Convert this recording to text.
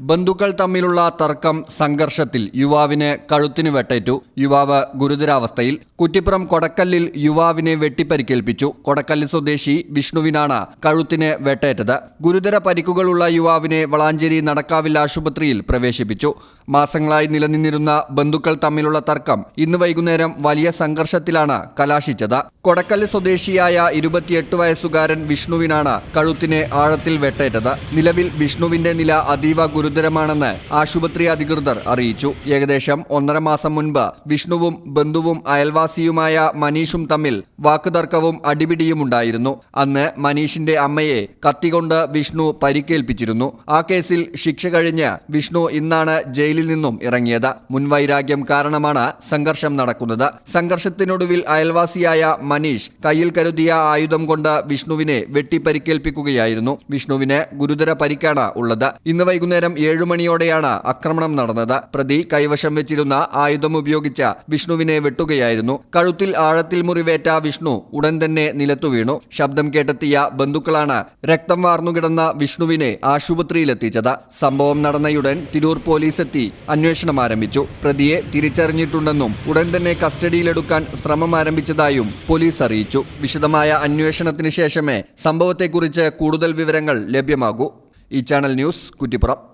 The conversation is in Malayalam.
ബന്ധുക്കൾ തമ്മിലുള്ള തർക്കം സംഘർഷത്തിൽ യുവാവിന് കഴുത്തിന് വെട്ടേറ്റു. യുവാവ് ഗുരുതരാവസ്ഥയിൽ കുറ്റിപ്പുറം കൊടക്കല്ലിൽ യുവാവിനെ വെട്ടിപ്പരിക്കേൽപ്പിച്ചു. കൊടക്കല്ല് സ്വദേശി വിഷ്ണുവിനാണ് കഴുത്തിന് വെട്ടേറ്റത്. ഗുരുതര പരിക്കുകളുള്ള യുവാവിനെ വളാഞ്ചേരി നടക്കാവിൽ ആശുപത്രിയിൽ പ്രവേശിപ്പിച്ചു. മാസങ്ങളായി നിലനിന്നിരുന്ന ബന്ധുക്കൾ തമ്മിലുള്ള തർക്കം ഇന്ന് വൈകുന്നേരം വലിയ സംഘർഷത്തിലാണ് കലാശിച്ചത്. കൊടക്കല്ല് സ്വദേശിയായ ഇരുപത്തിയെട്ട് വയസ്സുകാരൻ വിഷ്ണുവിനാണ് കഴുത്തിനെ ആഴത്തിൽ വെട്ടേറ്റത്. നിലവിൽ വിഷ്ണുവിന്റെ നില അതീവ ഗുരുതരമാണെന്ന് ആശുപത്രി അധികൃതർ അറിയിച്ചു. ഏകദേശം ഒന്നര മാസം മുൻപ് വിഷ്ണുവും ബന്ധുവും അയൽവാസിയുമായ മനീഷും തമ്മിൽ വാക്കുതർക്കവും അടിപിടിയും ഉണ്ടായിരുന്നു അന്ന് മനീഷിന്റെ അമ്മയെ കത്തികൊണ്ട് വിഷ്ണു പരിക്കേൽപ്പിച്ചിരുന്നു. ആ കേസിൽ ശിക്ഷ കഴിഞ്ഞ് വിഷ്ണു ഇന്നാണ് ജയിലിൽ നിന്നും ഇറങ്ങിയത്. മുൻവൈരാഗ്യം കാരണമാണ് സംഘർഷം നടക്കുന്നത്. സംഘർഷത്തിനൊടുവിൽ അയൽവാസിയായ മനീഷ് കയ്യിൽ കരുതിയ ആയുധം കൊണ്ട് വിഷ്ണുവിനെ വെട്ടിപ്പരിക്കേൽപ്പിക്കുകയായിരുന്നു. വിഷ്ണുവിന് ഗുരുതര പരിക്കാണ് ഉള്ളത്. ഇന്ന് വൈകുന്നേരം ഏഴു മണിയോടെയാണ് ആക്രമണം നടന്നത്. പ്രതി കൈവശം വെച്ചിരുന്ന ആയുധം ഉപയോഗിച്ച വിഷ്ണുവിനെ വെട്ടുകയായിരുന്നു. കഴുത്തിൽ ആഴത്തിൽ മുറിവേറ്റ വിഷ്ണു ഉടൻ തന്നെ നിലത്തു വീണു. ശബ്ദം കേട്ടെത്തിയ ബന്ധുക്കളാണ് രക്തം വാർന്നുകിടന്ന വിഷ്ണുവിനെ ആശുപത്രിയിലെത്തിച്ചത്. സംഭവം നടന്നയുടൻ തിരൂർ പോലീസ് എത്തി അന്വേഷണം ആരംഭിച്ചു. പ്രതിയെ തിരിച്ചറിഞ്ഞിട്ടുണ്ടെന്നും ഉടൻ തന്നെ കസ്റ്റഡിയിലെടുക്കാൻ ശ്രമം ആരംഭിച്ചതായും പോലീസ് അറിയിച്ചു. വിശദമായ അന്വേഷണത്തിന് ശേഷമേ സംഭവത്തെക്കുറിച്ച് കൂടുതൽ വിവരങ്ങൾ ലഭ്യമാകൂ. ഈ ചാനൽ ന്യൂസ് കുറ്റിപ്പുറം.